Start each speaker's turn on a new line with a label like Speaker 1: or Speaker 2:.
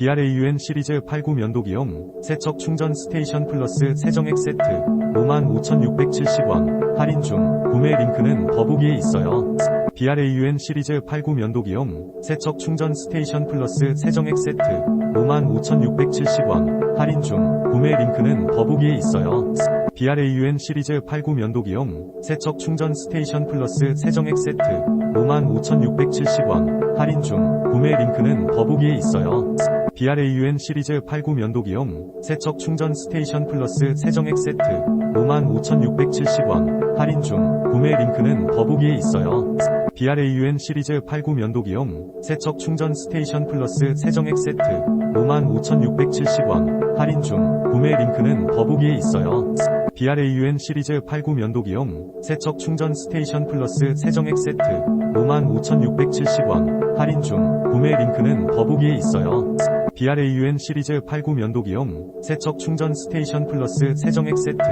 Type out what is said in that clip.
Speaker 1: BRAUN 시리즈 89 면도기용 세척 충전 스테이션 플러스 세정액 세트 55,670원 할인 중 구매 링크는 더보기에 있어요. BRAUN 시리즈 89 면도기용 세척 충전 스테이션 플러스 세정액 세트 55,670원 할인 중 구매 링크는 더보기에 있어요. BRAUN 시리즈 89 면도기용 세척 충전 스테이션 플러스 세정액 세트 55,670원 할인 중 구매 링크는 더보기에 있어요. BRAUN 시리즈 89 면도기용 세척 충전 스테이션 플러스 세정액 세트 55,670원 할인 중 구매 링크는 더보기에 있어요. BRAUN 시리즈 89 면도기용 세척 충전 스테이션 플러스 세정액 세트 55,670원 할인 중 구매 링크는 더보기에 있어요. BRAUN 시리즈 89 면도기용 세척 충전 스테이션 플러스 세정액 세트 55,670원 할인 중 구매 링크는 더보기에 있어요. BRAUN 시리즈 89 면도기용 세척 충전 스테이션 플러스 세정액 세트